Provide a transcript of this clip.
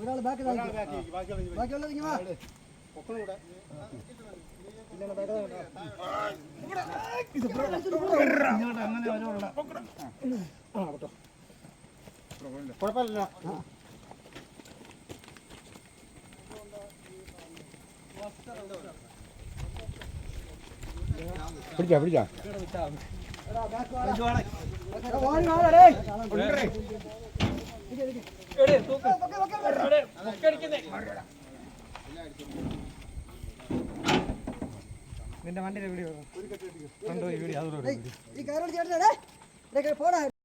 ഒരാൾ ബാക്ക് ബാക്കിയുള്ളത് ഇങ്ങനെ വാ കുഴപ്പമില്ല പിടിച്ചാ പിടിച്ചാ നിന്റെ വണ്ടിയുടെ വീഡിയോ കണ്ടോ? ഈ വീഡിയോ അതോടെ